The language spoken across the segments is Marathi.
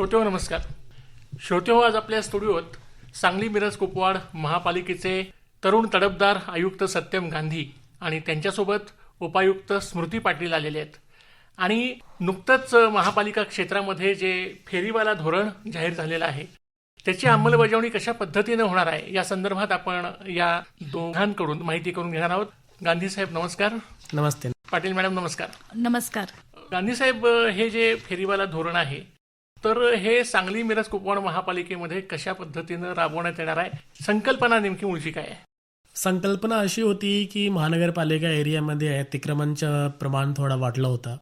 श्रोतेहो नमस्कार. श्रोतेहो आज आपल्या स्टुडिओत सांगली मिरज कुपवाड महापालिकेचे तरुण तडफदार आयुक्त सत्यम गांधी आणि त्यांच्यासोबत उपायुक्त स्मृती पाटील आलेले आहेत. आणि नुकतंच महापालिका क्षेत्रामध्ये जे फेरीवाला धोरण जाहीर झालेलं आहे त्याची अंमलबजावणी कशा पद्धतीनं होणार आहे या संदर्भात आपण या दोघांकडून माहिती करून घेणार आहोत. गांधी साहेब नमस्कार. नमस्ते. पाटील मॅडम नमस्कार. नमस्कार. गांधी साहेब हे जे फेरीवाला धोरण आहे तर हे सांगली मिरज कुपवाड महापालिकेमध्ये कशा पद्धतीनं राबवण्यात येणार आहे? संकल्पना नेमकी मुळची काय आहे? संकल्पना अशी होती की महानगरपालिका एरियामध्ये अतिक्रमणचं प्रमाण थोडा वाढलं होता.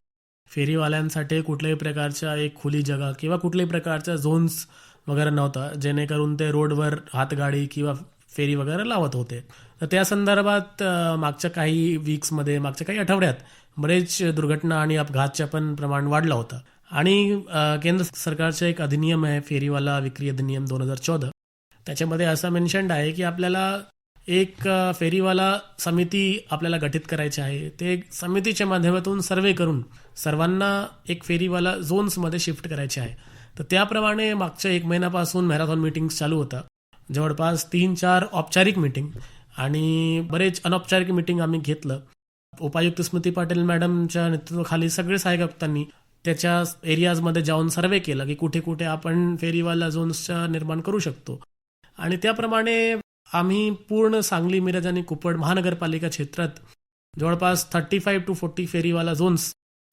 फेरीवाल्यांसाठी कुठल्याही प्रकारच्या एक खुली जगा किंवा कुठल्याही प्रकारचा झोन्स वगैरे नव्हता जेणेकरून ते रोडवर हातगाडी किंवा फेरी वगैरे लावत होते. तर त्या संदर्भात मागच्या काही वीक्समध्ये मागच्या काही आठवड्यात बरेच दुर्घटना आणि अपघातचं पण प्रमाण वाढलं होतं. आणि केंद्र सरकारचं एक अधिनियम आहे फेरीवाला विक्री अधिनियम दोन हजार चौदा. त्याच्यामध्ये असं मेन्शन्ड आहे की आपल्याला एक फेरीवाला समिती आपल्याला गठीत करायची आहे. ते एक समितीच्या माध्यमातून सर्वे करून सर्वांना एक फेरीवाला झोन्समध्ये शिफ्ट करायचे आहे. तर त्याप्रमाणे मागच्या एक महिन्यापासून मॅरेथॉन मीटिंग्स चालू होता. जवळपास तीन चार औपचारिक मीटिंग आणि बरेच अनौपचारिक मीटिंग आम्ही घेतलं. उपायुक्त स्मृती पाटील मॅडमच्या नेतृत्वाखाली सगळे सहाय्यक आयुक्तांनी त्याच्या एरियाजमध्ये जाऊन सर्वे केलं की कुठे कुठे आपण फेरीवाला झोन्सच्या निर्माण करू शकतो. आणि त्याप्रमाणे आम्ही पूर्ण सांगली मिरज आणि कुपड महानगरपालिका क्षेत्रात जवळपास थर्टी फाईव्ह टू फोर्टी फेरीवाला झोन्स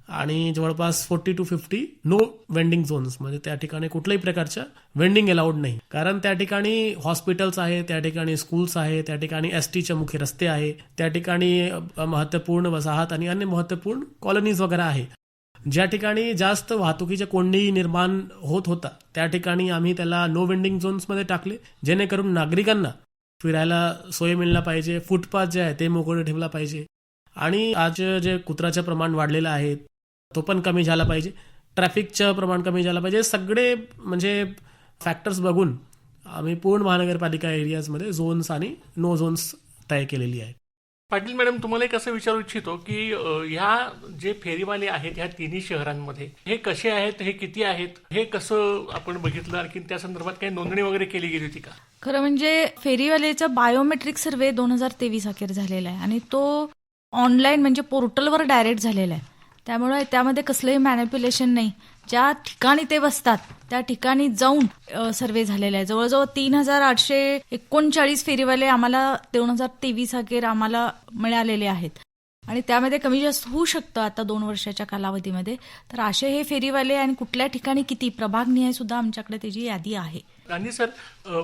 आणि जवळपास forty to fifty no vending zones म्हणजे त्या ठिकाणी कुठल्याही प्रकारच्या वेंडिंग अलाउड नाही. कारण त्या ठिकाणी हॉस्पिटल्स आहे त्या ठिकाणी स्कूल्स आहे त्या ठिकाणी एस टीचे मुख्य रस्ते आहे त्या ठिकाणी महत्त्वपूर्ण वसाहत आणि अन्य महत्त्वपूर्ण कॉलनीज वगैरे आहे. ज्या ठिकाणी जास्त वाहतुकीच्या कोंडी निर्माण होत होता त्या ठिकाणी आम्ही त्याला नो वेंडिंग झोन्समध्ये टाकले जेणेकरून नागरिकांना फिरायला सोय मिळला पाहिजे फुटपाथ जे आहे ते मोकळे ठेवला पाहिजे. आणि आज जे कुत्राचं प्रमाण वाढलेलं आहे तो पण कमी झाला पाहिजे. ट्रॅफिकचं प्रमाण कमी झालं पाहिजे. सगळे म्हणजे फॅक्टर्स बघून आम्ही पूर्ण महानगरपालिका एरियाजमध्ये झोन्स आणि नो झोन्स तय केलेली आहे पाटील मॅडम तुम्हाला एक असं विचारू इच्छितो की ह्या जे फेरीवाले आहेत ह्या तिन्ही शहरांमध्ये हे कसे आहेत हे किती आहेत हे कसं आपण बघितलं? आणखी त्या संदर्भात काही नोंदणी वगैरे केली गेली होती का? खरं म्हणजे फेरीवालेचा बायोमेट्रिक सर्वे दोन हजार तेवीस अखेर झालेला आहे आणि तो ऑनलाईन म्हणजे पोर्टलवर डायरेक्ट झालेला आहे. त्यामुळे त्यामध्ये कसलंही मॅनिप्युलेशन नाही. ज्या ठिकाणी ते बसतात त्या ठिकाणी जाऊन सर्वे झालेला आहे जवळजवळ तीन हजार आठशे एकोणचाळीस फेरीवाले आम्हाला दोन हजार तेवीस अखेर आम्हाला मिळालेले आहेत. आणि त्यामध्ये कमी जास्त होऊ शकतं आता दोन वर्षाच्या कालावधीमध्ये. तर असे हे फेरीवाले आणि कुठल्या ठिकाणी किती प्रभागनिहाय सुद्धा आमच्याकडे त्याची यादी आहे. गांधी सर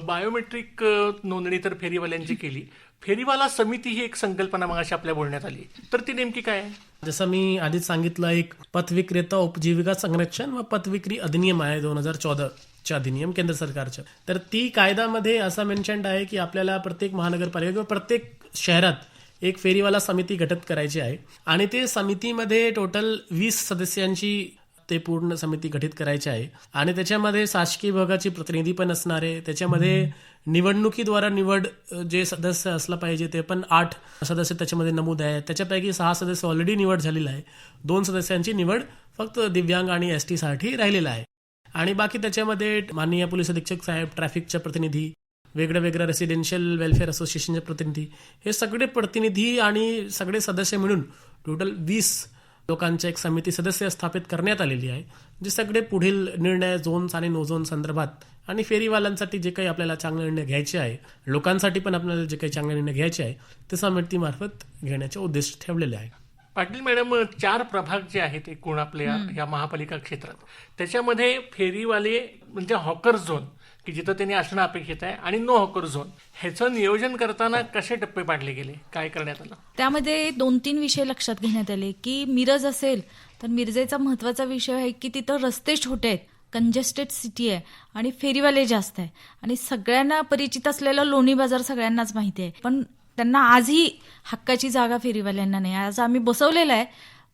बायोमेट्रिक नोंदणी तर फेरीवाल्यांची केली. फेरीवाला समिती ही एक संकल्पना मगाशी आपल्या बोलण्यात आली. तर ती नेमकी काय जसं मी आधीच सांगितलं एक पथविक्रेता उपजीविका संरक्षण व पथविक्री अधिनियम आहे दोन हजार चौदाच्या अधिनियम केंद्र सरकारच्या तर ती कायद्यामध्ये असं मेन्शन्ड आहे की आपल्याला प्रत्येक महानगरपालिका किंवा प्रत्येक शहरात एक फेरीवाला समिती घटत करायची आहे. आणि ते समितीमध्ये टोटल वीस सदस्यांची ते पूर्ण समिती गठीत करायची आहे. आणि त्याच्यामध्ये शासकीय विभागाची प्रतिनिधी पण असणार आहे. त्याच्यामध्ये निवडणुकीद्वारा निवड जे सदस्य असलं पाहिजे ते पण आठ सदस्य त्याच्यामध्ये नमूद आहे. त्याच्यापैकी सहा सदस्य ऑलरेडी निवड झालेला आहे. दोन सदस्यांची निवड फक्त दिव्यांग आणि एस टीसाठी राहिलेला आहे. आणि बाकी त्याच्यामध्ये माननीय पोलीस अधीक्षक साहेब ट्रॅफिकचे प्रतिनिधी वेगळ्या वेगळ्या रेसिडेन्शियल वेलफेअर असोसिएशनचे प्रतिनिधी हे सगळे प्रतिनिधी आणि सगळे सदस्य मिळून टोटल वीस लोकांची एक समिती सदस्य स्थापित करण्यात आलेली आहे जे सगळे पुढील निर्णय झोन्स आणि नो झोन संदर्भात आणि फेरीवाल्यांसाठी जे काही आपल्याला चांगले निर्णय घ्यायचे आहे लोकांसाठी पण आपल्याला जे काही चांगले निर्णय घ्यायचे आहे ते समितीमार्फत घेण्याचे उद्देश ठेवलेले आहे. पाटील मॅडम चार प्रभाग जे आहेत एकूण आपल्या या महापालिका क्षेत्रात त्याच्यामध्ये फेरीवाले म्हणजे हॉकर झोन की जिथं त्यांनी असणं अपेक्षित आहे आणि नो हॉकर झोन ह्याचं नियोजन करताना कसे टप्पे पाडले गेले? काय करण्यात आलं? त्यामध्ये दोन तीन विषय लक्षात घेण्यात आले की मिरज असेल तर मिरजेचा महत्त्वाचा विषय आहे की तिथं रस्ते छोटे आहेत कंजेस्टेड सिटी आहे आणि फेरीवाले जास्त आहे. आणि सगळ्यांना परिचित असलेला लोणी बाजार सगळ्यांनाच माहिती आहे. पण त्यांना आजही हक्काची जागा फेरीवाल्यांना नाही. आज आम्ही बसवलेला आहे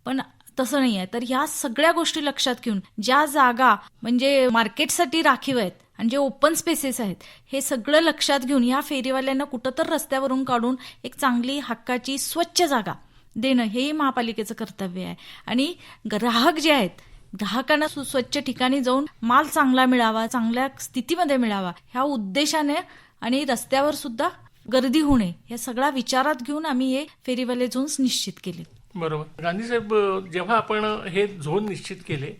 पण तसं नाही आहे. तर ह्या सगळ्या गोष्टी लक्षात घेऊन ज्या जागा म्हणजे मार्केटसाठी राखीव आहेत आणि जे ओपन स्पेसेस आहेत हे सगळं लक्षात घेऊन या फेरीवाल्यांना कुठं तर रस्त्यावरून काढून एक चांगली हक्काची स्वच्छ जागा देणं हे महापालिकेचं कर्तव्य आहे. आणि ग्राहक जे आहेत ग्राहकांना सुस्वच्छ ठिकाणी जाऊन माल चांगला मिळावा चांगल्या स्थितीमध्ये मिळावा ह्या उद्देशाने आणि रस्त्यावर सुद्धा गर्दी होणे या सगळा विचारात घेऊन आम्ही हे फेरीवाले झोन्स निश्चित केले. बरोबर. गांधी साहेब जेव्हा आपण हे झोन निश्चित केले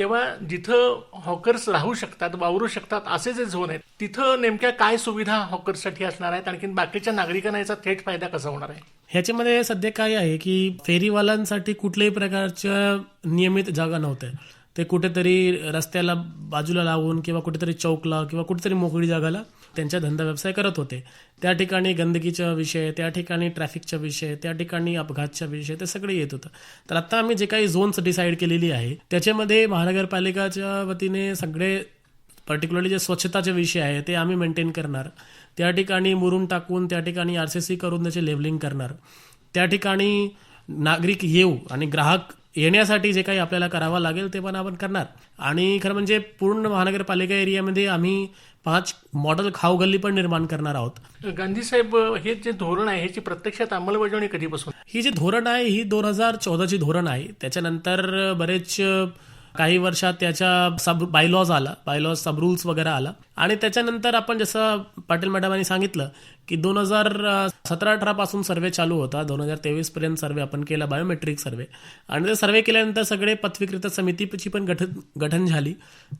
तेव्हा जिथं हॉकर्स राहू शकतात वावरू शकतात असे जे झोन आहेत तिथं नेमक्या काय सुविधा हॉकर्ससाठी असणार आहेत? आणखी बाकीच्या नागरिकांना याचा थेट फायदा कसा होणार आहे? ह्याच्यामध्ये सध्या काय आहे की फेरीवाल्यांसाठी कुठल्याही प्रकारच्या नियमित जागा नव्हत्या. ते कुठेतरी रस्त्याला बाजूला लावून किंवा कुठेतरी चौकला किंवा कुठेतरी मोकळी जागाला त्यांचा धंदा व्यवसाय करत होते. त्या ठिकाणी गंदगीचा विषय त्या ठिकाणी ट्रॅफिकचा विषय त्या ठिकाणी अपघातचा विषय ते सगळे येत होतं. तर आत्ता आम्ही जे काही झोन्स डिसाईड केलेली आहे त्याच्यामध्ये महानगरपालिकाच्या वतीने सगळे पर्टिक्युलरली जे स्वच्छताचे विषय आहे ते आम्ही मेंटेन करणार. त्या ठिकाणी मुरून टाकून त्या ठिकाणी आर सी सी करून त्याचे लेवलिंग करणार. त्या ठिकाणी नागरिक येऊ आणि ग्राहक येण्यासाठी जे काही आपल्याला करावं लागेल ते पण आपण करणार. आणि खरं म्हणजे पूर्ण महानगरपालिका एरियामध्ये आम्ही पाच मॉडेल खाऊ गल्ली पण निर्माण करणार आहोत. गांधी साहेब हे जे धोरण आहे ह्याची प्रत्यक्षात अंमलबजावणी कधीपासून? ही जी धोरण आहे ही दोन हजार चौदाची धोरण आहे. त्याच्यानंतर बरेच काही वर्षात त्याच्या सब बायलॉज आला बायलॉज सब रुल्स वगैरे आला. आणि त्याच्यानंतर आपण जसं पाटील मॅडमांनी सांगितलं की दोन हजार सतरा अठरा पासून सर्वे चालू होता. दोन हजार तेवीस पर्यंत सर्वे आपण केला बायोमेट्रिक सर्वे आणि ते सर्वे केल्यानंतर सगळे पथविक्रेता समितीची पण गठन गठन झाली.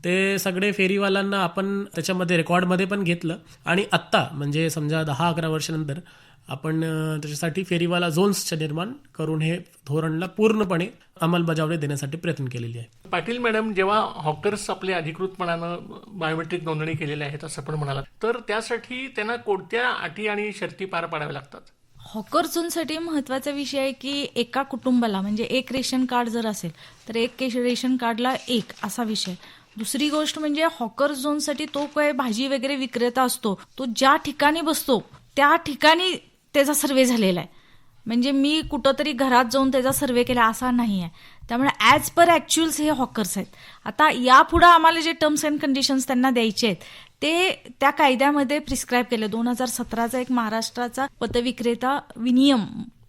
ते सगळे फेरीवाल्यांना आपण त्याच्यामध्ये रेकॉर्डमध्ये पण घेतलं. आणि आत्ता म्हणजे समजा दहा अकरा वर्षानंतर आपण त्याच्यासाठी फेरीवाला झोन्सचे निर्माण करून हे धोरणला पूर्णपणे अंमलबजावणी देण्यासाठी प्रयत्न केलेली आहे. पाटील मॅडम जेव्हा हॉकर्स आपले अधिकृतपणानं बायोमेट्रिक नोंदणी केलेल्या आहेत असं पण म्हणाला तर त्यासाठी त्यांना कोणत्या अटी आणि शर्ती पार पाडाव्या लागतात? हॉकर झोनसाठी महत्त्वाचा विषय आहे की एका कुटुंबाला म्हणजे एक रेशन कार्ड जर असेल तर एक केश- रेशन कार्डला एक असा विषय. दुसरी गोष्ट म्हणजे हॉकर झोनसाठी तो काय भाजी वगैरे विक्रेता असतो तो ज्या ठिकाणी बसतो त्या ठिकाणी त्याचा सर्वे झालेला आहे. म्हणजे मी कुठंतरी घरात जाऊन त्याचा सर्वे केला असा नाही आहे त्यामुळे ॲज पर ॲक्च्युअल्स हे हॉकर्स आहेत. आता यापुढं आम्हाला जे टर्म्स अँड कंडिशन्स त्यांना द्यायचे आहेत ते त्या कायद्यामध्ये प्रिस्क्राईब केलं. दोन हजार सतराचा एक महाराष्ट्राचा पतविक्रेता विनियम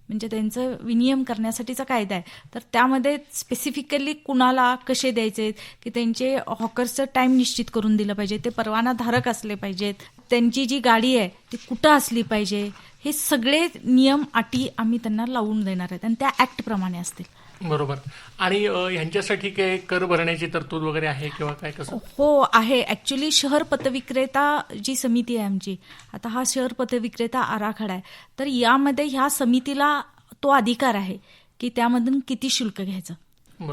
म्हणजे त्यांचं विनियम करण्यासाठीचा कायदा आहे. तर त्यामध्ये स्पेसिफिकली कुणाला कसे द्यायचे की त्यांचे हॉकर्सचं टाईम निश्चित करून दिलं पाहिजे ते परवानाधारक असले पाहिजेत. त्यांची जी गाडी आहे ती कुठं असली पाहिजे? हे सगळे नियम अटी आम्ही त्यांना लावून देणार आहेत आणि त्या ऍक्ट प्रमाणे असतील. बरोबर. आणि अ, ह्यांच्यासाठी काय कर भरण्याची तरतूद वगैरे आहे किंवा काय कसं? हो आहे. ऍक्च्युली शहर पतविक्रेता जी समिती आहे आमची आता हा शहर पतविक्रेता आराखडा आहे. तर यामध्ये ह्या समितीला तो अधिकार आहे की त्यामधून किती शुल्क घ्यायचं.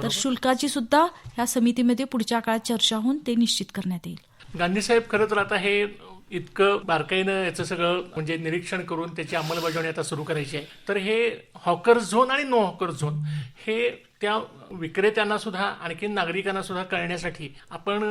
तर शुल्काची सुद्धा ह्या समितीमध्ये पुढच्या काळात चर्चा होऊन ते निश्चित करण्यात येईल. गांधी साहेब खरं तर आता हे इतकं बारकाईनं याचं सगळं म्हणजे निरीक्षण करून त्याची अंमलबजावणी आता सुरू करायची आहे. तर हे हॉकर झोन आणि नो हॉकर झोन हे त्या विक्रेत्यांना सुद्धा आणखी नागरिकांना सुद्धा कळण्यासाठी आपण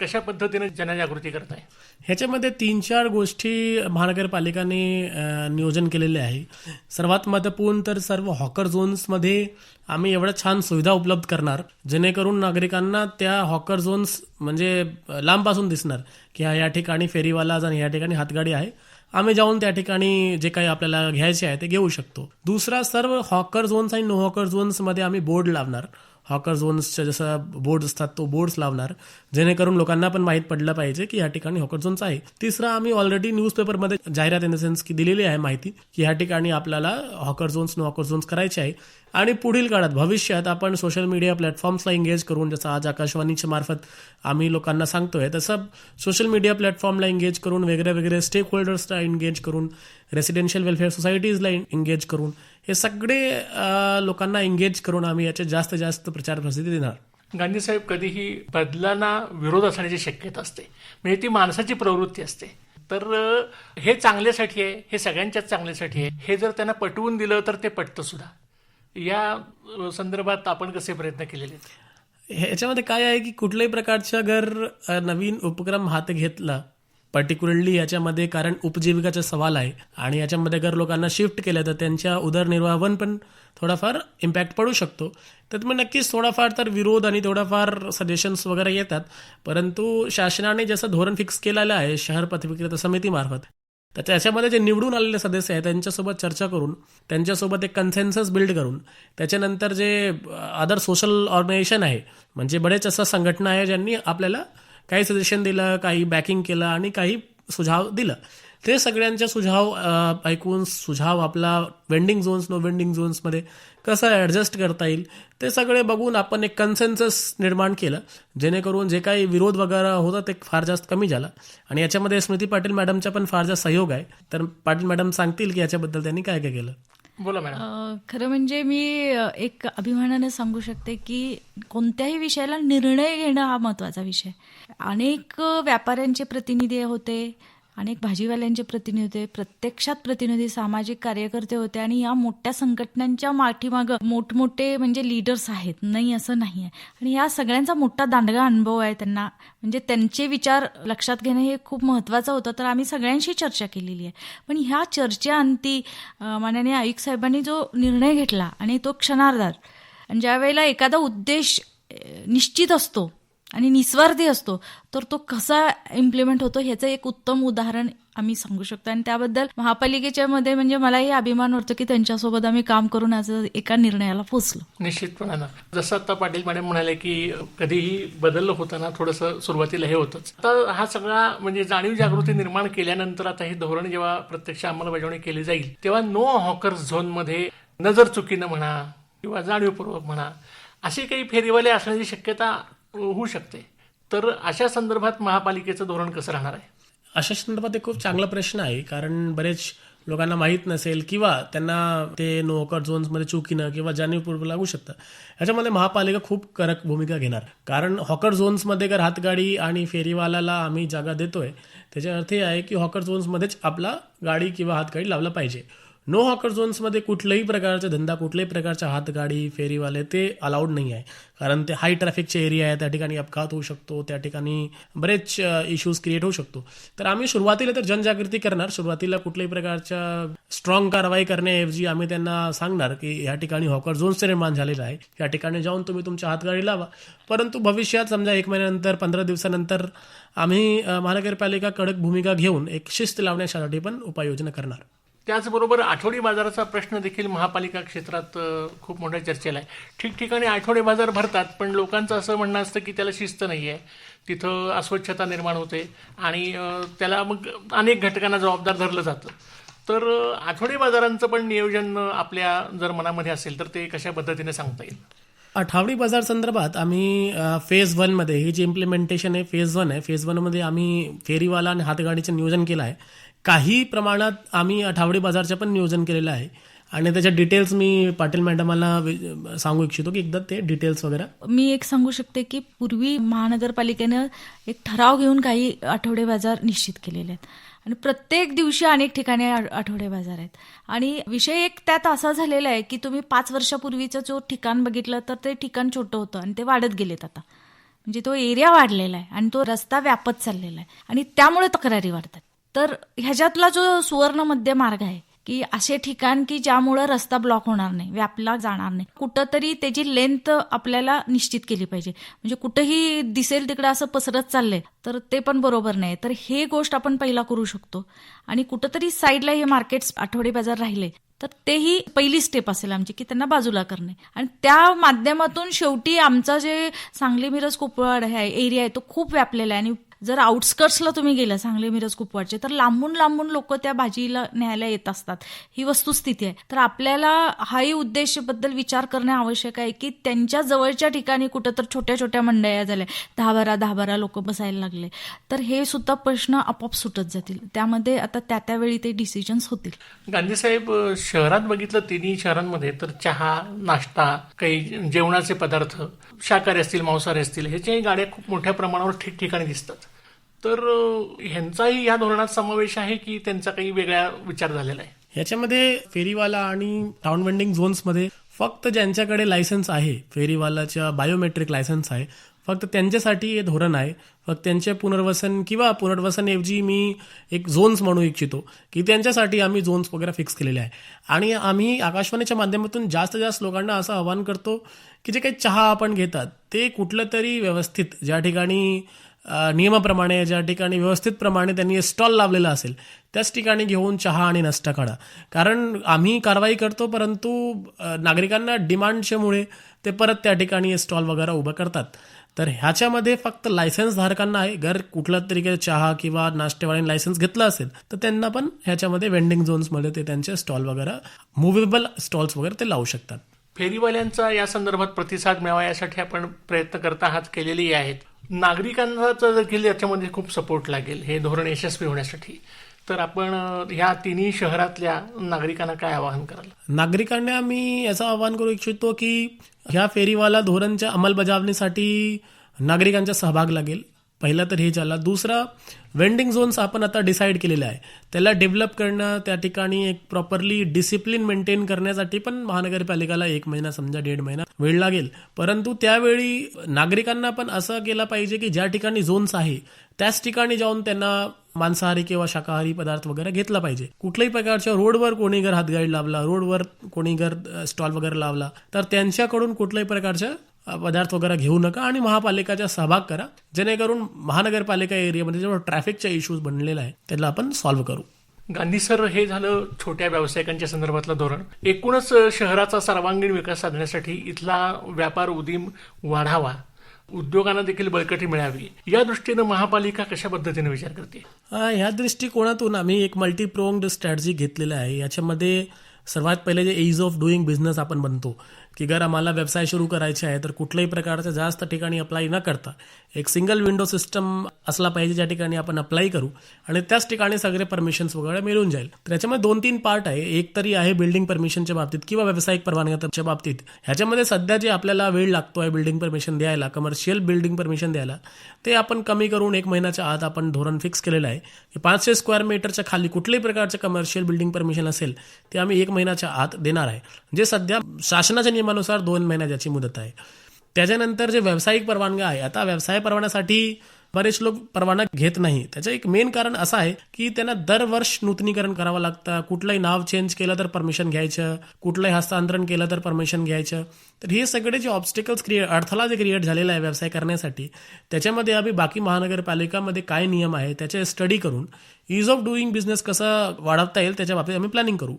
कशा पद्धतीने जनजागृती करताय? ह्याच्यामध्ये तीन चार गोष्टी महानगरपालिकाने नियोजन केलेले आहे. सर्वात महत्त्वपूर्ण तर सर्व हॉकर झोन्समध्ये आम्ही एवढ्या छान सुविधा उपलब्ध करणार जेणेकरून नागरिकांना त्या हॉकर झोन्स म्हणजे लांबपासून दिसणार की या ठिकाणी फेरीवाला आणि या ठिकाणी हातगाडी आहे. आम्ही जाऊन त्या ठिकाणी जे काही आपल्याला घ्यायचे आहे ते घेऊ शकतो. दुसरा सर्व हॉकर झोन्स आणि नो हॉकर झोन्समध्ये आम्ही बोर्ड लावणार. हॉकर झोन्सच्या जसं बोर्ड असतात तो बोर्ड्स लावणार. जेणेकरून लोकांना पण माहीत पडलं पाहिजे की या ठिकाणी हॉकर झोन्स आहे. तिसरा आम्ही ऑलरेडी न्यूजपेपरमध्ये जाहिरात इन द सेन्स की दिलेली आहे माहिती की या ठिकाणी आपल्याला hawker zones no hawker zones करायचे आहे. आणि पुढील काळात भविष्यात आपण सोशल मीडिया प्लॅटफॉर्म्सला एंगेज करून जसं आज आकाशवाणीच्या मार्फत आम्ही लोकांना सांगतोय तसं सोशल मीडिया प्लॅटफॉर्मला एंगेज करून वेगळ्या वेगळ्या स्टेक होल्डर्सला एंगेज करून रेसिडेन्शियल वेलफेअर सोसायटीजला एंगेज करून हे सगळे लोकांना एंगेज करून आम्ही याचे जास्त जास्त प्रचार प्रसिद्धी देणार. गांधी साहेब कधीही बदलांना विरोध असण्याची शक्यता असते. म्हणजे ती माणसाची प्रवृत्ती असते. तर हे चांगल्यासाठी आहे हे सगळ्यांच्याच चांगल्यासाठी आहे. हे जर त्यांना पटवून दिलं तर ते पटतं सुद्धा. या संदर्भात आपण कसे प्रयत्न केलेले ह्याच्यामध्ये काय आहे की कुठल्याही प्रकारचा जर नवीन उपक्रम हात घेतला पर्टिक्युलरली याच्यामध्ये कारण उपजीविकाचा सवाल आहे आणि याच्यामध्ये जर लोकांना शिफ्ट केलं तर त्यांच्या उदरनिर्वाहन पण थोडाफार इम्पॅक्ट पडू शकतो. तर मग नक्कीच थोडाफार तर विरोध आणि थोडाफार सजेशन्स वगैरे येतात परंतु शासनाने जसं धोरण फिक्स केलेलं आहे शहर पथविक्रेता समितीमार्फत तर त्याच्यामध्ये जे निवडून आलेले सदस्य आहेत त्यांच्यासोबत चर्चा करून त्यांच्यासोबत एक कन्सेन्सस बिल्ड करून त्याच्यानंतर जे अदर सोशल ऑर्गनायझेशन आहे म्हणजे बरेच असं संघटना आहे ज्यांनी आपल्याला काही सजेशन दिलं काही बॅकिंग केलं आणि काही सुझाव दिलं. ते सगळ्यांचे सुझाव ऐकून सुझाव आपला वेंडिंग झोन्स नो वेंडिंग झोन्समध्ये कसं ॲडजस्ट करता येईल ते सगळे बघून आपण एक कन्सेन्सस निर्माण केलं. जेणेकरून जे काही विरोध वगैरे होता ते फार जास्त कमी झाला. आणि याच्यामध्ये स्मृती पाटील मॅडमचा पण फार जास्त सहयोग आहे. तर पाटील मॅडम सांगतील की याच्याबद्दल त्यांनी काय काय केलं. बोला मॅडम. खरं म्हणजे मी एक अभिमानाने सांगू शकते की कोणत्याही विषयाला निर्णय घेणं हा महत्त्वाचा विषय. अनेक व्यापाऱ्यांचे प्रतिनिधी होते अनेक भाजीवाल्यांचे प्रतिनिधी होते प्रत्यक्षात प्रतिनिधी सामाजिक कार्यकर्ते होते आणि या मोठ्या संघटनांच्या माठीमागं मोठमोठे म्हणजे लीडर्स आहेत. नाही असं नाही आहे आणि या सगळ्यांचा मोठा दांडगा अनुभव आहे त्यांना. म्हणजे त्यांचे विचार लक्षात घेणं हे खूप महत्त्वाचं होतं. तर आम्ही सगळ्यांशी चर्चा केलेली आहे. पण ह्या चर्चेअंती माननीय आयुक्त साहेबांनी जो निर्णय घेतला आणि तो क्षणार्धात. आणि ज्या वेळेला एखादा उद्देश निश्चित असतो आणि निस्वार्थी असतो. तर तो कसा इम्प्लिमेंट होतो ह्याचं एक उत्तम उदाहरण आम्ही सांगू शकतो. आणि त्याबद्दल महापालिकेच्या मध्ये म्हणजे मलाही अभिमान वाटतो की त्यांच्यासोबत आम्ही काम करून आज एका निर्णयाला पोहोचलो. निश्चितपणानं. जसं आता पाटील मॅडम म्हणाले की कधीही बदल होताना थोडंसं सुरुवातीला हे होतंच. आता हा सगळा म्हणजे जाणीव जागृती निर्माण केल्यानंतर आता हे धोरण जेव्हा प्रत्यक्ष अंमलबजावणी केली जाईल तेव्हा नो हॉकर्स झोनमध्ये नजर चुकीनं म्हणा किंवा जाणीवपूर्वक म्हणा असे काही फेरीवाले असण्याची शक्यता होऊ शकते. तर अशा संदर्भात महापालिकेचं धोरण कसं राहणार आहे? अशा संदर्भात एक खूप चांगला प्रश्न आहे कारण बरेच लोकांना माहीत नसेल किंवा त्यांना ते नोकर झोन्समध्ये चुकीनं किंवा जाणीवपूर्वक लागू शकतं. ह्याच्यामध्ये महापालिका खूप कडक भूमिका घेणार. कारण हॉकर झोन्समध्ये जर हातगाडी आणि फेरीवाल्याला आम्ही जागा देतोय त्याचा अर्थ हे आहे की हॉकर झोन्समध्येच आपला गाडी किंवा हातगाडी लावला पाहिजे. नो हॉकर झोन्समध्ये कुठल्याही प्रकारचा धंदा कुठल्याही प्रकारच्या हातगाडी फेरीवाले ते अलाउड नाही आहे. कारण ते हाय ट्रॅफिकचे एरिया आहे त्या ठिकाणी अपघात होऊ शकतो त्या ठिकाणी बरेच इश्यूज क्रिएट होऊ शकतो. तर आम्ही सुरुवातीला तर जनजागृती करणार सुरुवातीला कुठल्याही प्रकारच्या स्ट्रॉंग कारवाई करण्याऐवजी आम्ही त्यांना सांगणार की या ठिकाणी हॉकर झोन्सचं निर्माण झालेलं आहे. या ठिकाणी जाऊन तुम्ही तुमच्या हातगाडी लावा. परंतु भविष्यात समजा एक महिन्यानंतर पंधरा दिवसानंतर आम्ही महानगरपालिका कडक भूमिका घेऊन एक शिस्त लावण्यासाठी पण उपाययोजना करणार. त्याचबरोबर आठवडी बाजाराचा प्रश्न देखील महापालिका क्षेत्रात खूप मोठ्या चर्चेला आहे. ठिकठिकाणी आठवडे बाजार भरतात पण लोकांचं असं म्हणणं असतं की त्याला शिस्त नाही आहे तिथं अस्वच्छता निर्माण होते आणि त्याला मग अनेक घटकांना जबाबदार धरलं जातं. तर आठवडी बाजारांचं पण नियोजन आपल्या जर मनामध्ये असेल तर ते कशा पद्धतीने सांगता येईल? आठवडी बाजार संदर्भात आम्ही फेज वनमध्ये ही जी इम्प्लिमेंटेशन आहे फेज वन आहे फेज वनमध्ये आम्ही फेरीवाला आणि हातगाडीचं नियोजन केलं आहे. काही प्रमाणात आम्ही आठवडी बाजारचं पण नियोजन केलेलं आहे. आणि त्याच्या डिटेल्स मी पाटील मॅडमाला सांगू इच्छितो की एकदा ते डिटेल्स वगैरे. मी एक सांगू शकते की पूर्वी महानगरपालिकेनं एक ठराव घेऊन काही आठवडे बाजार निश्चित केलेले आहेत. आणि प्रत्येक दिवशी अनेक ठिकाणी आठवडे बाजार आहेत. आणि विषय एक त्यात असा झालेला आहे की तुम्ही पाच वर्षापूर्वीचं जो ठिकाण बघितलं तर ते ठिकाण छोटं होतं आणि ते वाढत गेलेत आता. म्हणजे तो एरिया वाढलेला आहे आणि तो रस्ता व्यापत चाललेला आहे. आणि त्यामुळे तक्रारी वाढतात. तर ह्याच्यातला जो सुवर्ण मध्य मार्ग आहे की असे ठिकाण की ज्यामुळं रस्ता ब्लॉक होणार नाही व्यापला जाणार नाही कुठंतरी त्याची लेंथ आपल्याला निश्चित केली पाहिजे. म्हणजे कुठंही दिसेल तिकडं असं पसरत चाललंय तर ते पण बरोबर नाही. तर हे गोष्ट आपण पहिला करू शकतो. आणि कुठंतरी साईडला हे मार्केट्स आठवडे बाजार राहिले तर तेही पहिली स्टेप असेल आमची की त्यांना बाजूला करणे. आणि त्या माध्यमातून शेवटी आमचा जे सांगली मिरज कुपवाड आहे एरिया आहे तो खूप व्यापलेला आहे. आणि जर आउटस्कर्ट्सला तुम्ही गेला सांगली मिरज कुपवाडचे तर लांबून लांबून लोक त्या भाजीला न्यायला येत असतात. ही वस्तुस्थिती आहे. तर आपल्याला हाही उद्देशबद्दल विचार करणे आवश्यक आहे की त्यांच्या जवळच्या ठिकाणी कुठं तर छोट्या छोट्या मंडया झाल्या. दहा बारा दहा बारा लोक बसायला लागले. तर हे सुद्धा प्रश्न आपोआप सुटत जातील. त्यामध्ये आता त्या त्यावेळी ते डिसिजन्स होतील. गांधीसाहेब साहेब शहरात बघितलं तिन्ही शहरांमध्ये तर चहा नाश्ता काही जेवणाचे पदार्थ शाकाहारी असतील मांसाहारी असतील ह्याच्याही गाड्या खूप मोठ्या प्रमाणावर ठिकठिकाणी दिसतात. तर ह्यांचाही या धोरणात समावेश आहे की त्यांचा काही वेगळा विचार झालेला आहे? याच्यामध्ये फेरीवाला आणि टाउन वेंडिंग झोन्समध्ये फक्त ज्यांच्याकडे लायसन्स आहे फेरीवालाच्या बायोमेट्रिक लायसन्स आहे फक्त त्यांच्यासाठी हे धोरण आहे. फक्त त्यांचे पुनर्वसन किंवा पुनर्वसनऐवजी मी एक झोन्स म्हणू इच्छितो की त्यांच्यासाठी आम्ही झोन्स वगैरे फिक्स केलेले आहे. आणि आम्ही आकाशवाणीच्या माध्यमातून जास्त जास्त लोकांना असं आवाहन करतो की जे काही चहा आपण घेतात ते कुठलं तरी व्यवस्थित ज्या ठिकाणी नियमाप्रमाणे ज्या ठिकाणी व्यवस्थितप्रमाणे त्यांनी स्टॉल लावलेला असेल त्याच ठिकाणी घेऊन चहा आणि नाश्ता काढा. कारण आम्ही कारवाई करतो परंतु नागरिकांना डिमांडच्यामुळे ते परत त्या ठिकाणी स्टॉल वगैरे उभं करतात. तर ह्याच्यामध्ये फक्त लायसन्स धारकांना आहे. जर कुठल्या तरी चहा किंवा नाश्तेवाणी लायसन्स घेतलं असेल तर त्यांना पण ह्याच्यामध्ये वेंडिंग झोन्समध्ये ते त्यांचे स्टॉल वगैरे मुव्हेबल स्टॉल्स वगैरे ते लावू शकतात. फेरीवाल्यांचा या संदर्भात प्रतिसाद मिळावा यासाठी आपण प्रयत्न करता आहात केलेलेही आहेत. नागरिकांचा जर देखील याच्यामध्ये खूप सपोर्ट लागेल. हे धोरण यशस्वी होण्यासाठी. तर आपण ह्या तिन्ही शहरातल्या नागरिकांना काय आवाहन कराल? नागरिकांना मी याचं आवाहन करू इच्छितो की ह्या फेरीवाला धोरणच्या अंमलबजावणीसाठी नागरिकांचा सहभाग लागेल. पहिला तर हे झाला. दुसरा वेंडिंग झोन्स आपण आता डिसाईड केलेले आहे. त्याला डेव्हलप करणं त्या ठिकाणी एक प्रॉपरली डिसिप्लिन मेंटेन करण्यासाठी पण महानगरपालिकेला एक महिना समजा दीड महिना वेळ लागेल. परंतु त्यावेळी नागरिकांना पण असं केलं पाहिजे की ज्या ठिकाणी झोन्स आहे त्याच ठिकाणी जाऊन त्यांना मांसाहारी किंवा शाकाहारी पदार्थ वगैरे घेतला पाहिजे. कुठल्याही प्रकारच्या रोडवर कोणी घर हातगाडी लावला रोडवर कोणी घर स्टॉल वगैरे लावला तर त्यांच्याकडून कुठल्याही प्रकारच्या पदार्थ वगैरे घेऊ नका आणि महापालिकाचा सहभाग करा. जेणेकरून महानगरपालिका एरियामध्ये जेव्हा ट्रॅफिकचा इश्यूज बनलेला आहे त्याला आपण सॉल्व्ह करू. गांधी सर हे झालं छोट्या व्यावसायिकांच्या संदर्भातलं धोरण. एकूणच शहराचा सर्वांगीण विकास साधण्यासाठी इथला व्यापार उदीम वाढावा उद्योगांना देखील बळकटी मिळावी या दृष्टीनं महापालिका कशा पद्धतीने विचार करते? ह्या दृष्टिकोनातून आम्ही एक मल्टीप्रोंगड स्ट्रॅटजी घेतलेला आहे. याच्यामध्ये सर्वात पहिले जे एज ऑफ डुईंग बिझनेस आपण बनतो. की जर आम्हाला व्यवसाय सुरू करायचे आहे तर कुठल्याही प्रकारचं जास्त ठिकाणी अप्लाय न करता एक सिंगल विंडो सिस्टम असला पाहिजे ज्या ठिकाणी आपण अप्लाय करू आणि त्याच ठिकाणी सगळे परमिशन्स वगैरे मिळून जाईल. तर याच्यामध्ये दोन तीन पार्ट आहे. एक तरी आहे बिल्डिंग परमिशनच्या बाबतीत किंवा व्यावसायिक परवानग्याच्या बाबतीत. ह्याच्यामध्ये सध्या जे आपल्याला वेळ लागतो आहे बिल्डिंग परमिशन द्यायला कमर्शियल बिल्डिंग परमिशन द्यायला ते आपण कमी करून एक महिन्याच्या आत आपण धोरण फिक्स केलेलं आहे. की पाचशे स्क्वेअर मीटरच्या खाली कुठल्याही प्रकारचं कमर्शियल बिल्डिंग परमिशन असेल ते आम्ही एक महिन्याच्या आत देणार आहे. जे सध्या शासनाच्या नियमानुसार दोन महिन्या मुदत आहे. त्याच्यानंतर जे व्यावसायिक परवानगा आहे आता व्यवसाय परवान्यासाठी बरेच लोक परवाना घेत नाही. त्याचं एक मेन कारण असं आहे की त्यांना दरवर्ष नूतनीकरण करावं लागतं. कुठलंही नाव चेंज केलं तर परमिशन घ्यायचं. कुठलंही हस्तांतरण केलं तर परमिशन घ्यायचं. तर हे सगळे जे ऑब्स्टिकल्स क्रिएट अडथळा जे क्रिएट झालेला आहे व्यवसाय करण्यासाठी त्याच्यामध्ये आम्ही बाकी महानगरपालिकामध्ये काय नियम आहे त्याचे स्टडी करून इज ऑफ डुईंग बिझनेस कसं वाढवता येईल त्याच्या बाबतीत आम्ही प्लॅनिंग करू.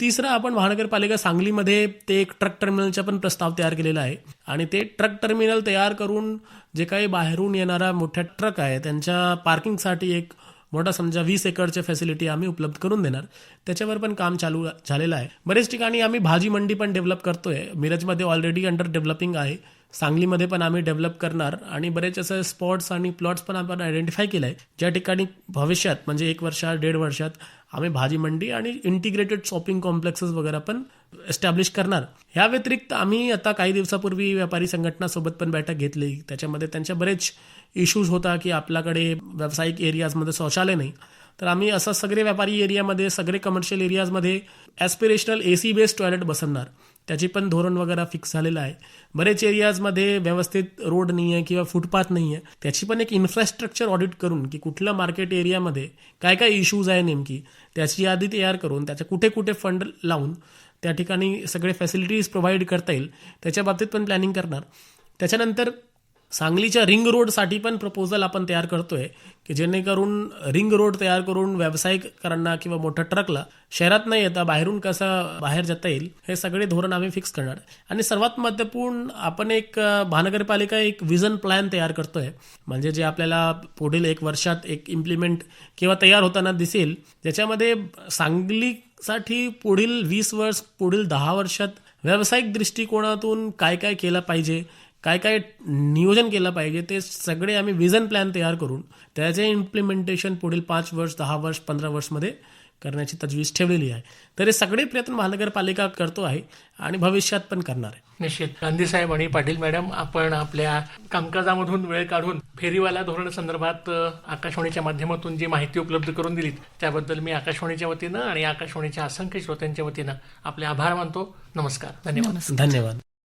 तिसरं आपण महानगरपालिका सांगलीमध्ये ते एक ट्रक टर्मिनलचा पण प्रस्ताव तयार केलेला आहे. आणि ते ट्रक टर्मिनल तयार करून जे काही बाहेरून येणारा मोठ्या ट्रक आहे त्यांच्या पार्किंगसाठी एक मोठा समजा वीस एकरच्या फॅसिलिटी आम्ही उपलब्ध करून देणार. त्याच्यावर पण काम चालू झालेलं आहे. बरेच ठिकाणी आम्ही भाजी मंडी पण डेव्हलप करतोय. मिरजमध्ये ऑलरेडी अंडर डेव्हलपिंग आहे. सांगलीमध्ये पण आम्ही डेव्हलप करणार आणि बरेच असे स्पॉट्स आणि प्लॉट्स पण आपण आयडेंटिफाय केलं आहे ज्या ठिकाणी भविष्यात म्हणजे एक वर्षात दीड वर्षात आम्ही भाजी मंडी आणि इंटिग्रेटेड शॉपिंग कॉम्प्लेक्सेस वगैरे पण एस्टॅब्लिश करणार. ह्या व्यतिरिक्त आम्ही आता काही दिवसापूर्वी व्यापारी संघटनासोबत पण बैठक घेतली. त्याच्यामध्ये त्यांच्या बरेच इश्यूज होता की आपल्याकडे व्यावसायिक एरियाजमध्ये शौचालय नाही. तर आम्ही असं सगळे व्यापारी एरियामध्ये सगळे commercial एरियाजमध्ये aspirational A C based toilet बसवणार. त्याचे पण धोरण वगैरे फिक्स झालेलं आहे. बरेच एरियाजमध्ये व्यवस्थित रोड नाही आहे किंवा फुटपाथ नाही आहे त्याची पण एक इन्फ्रास्ट्रक्चर ऑडिट करून की कुठल्या मार्केट एरियामध्ये काय काय इश्यूज आहे नेमकी त्याची यादी तयार करून त्याच्या कुठे कुठे फंड लावून त्या ठिकाणी सगळे फॅसिलिटीज प्रोव्हाइड करता येईल त्याच्या बाबतीत पण प्लॅनिंग करणार. त्याच्यानंतर सांगलीच्या रिंग रोडसाठी पण प्रपोजल आपण तयार करतोय की जेणेकरून रिंग रोड तयार करून व्यावसायिकांना किंवा मोठ्या ट्रकला शहरात नाही येता बाहेरून कसं बाहेर जाता येईल हे सगळे धोरण आम्ही फिक्स करणार. आणि सर्वात महत्त्वपूर्ण आपण एक महानगरपालिका एक विजन प्लॅन तयार करतोय. म्हणजे जे आपल्याला पुढील एक वर्षात एक इम्प्लिमेंट किंवा तयार होताना दिसेल ज्याच्यामध्ये सांगलीसाठी पुढील वीस वर्ष पुढील दहा वर्षात व्यावसायिक दृष्टिकोनातून काय काय केलं पाहिजे काय काय नियोजन केलं पाहिजे ते सगळे आम्ही विजन प्लॅन तयार करून त्याचे इम्प्लिमेंटेशन पुढील पाच वर्ष दहा वर्ष पंधरा वर्षमध्ये करण्याची तजवीज ठेवलेली आहे. तर हे सगळे प्रयत्न महानगरपालिका करतो आहे आणि भविष्यात पण करणार आहे. निश्चित. गांधी साहेब आणि पाटील मॅडम आपण आपल्या कामकाजामधून वेळ काढून फेरीवाला धोरण संदर्भात आकाशवाणीच्या माध्यमातून जी माहिती उपलब्ध करून दिलीत त्याबद्दल मी आकाशवाणीच्या वतीनं आणि आकाशवाणीच्या असंख्य श्रोत्यांच्या वतीनं आपले आभार मानतो. नमस्कार. धन्यवाद. धन्यवाद.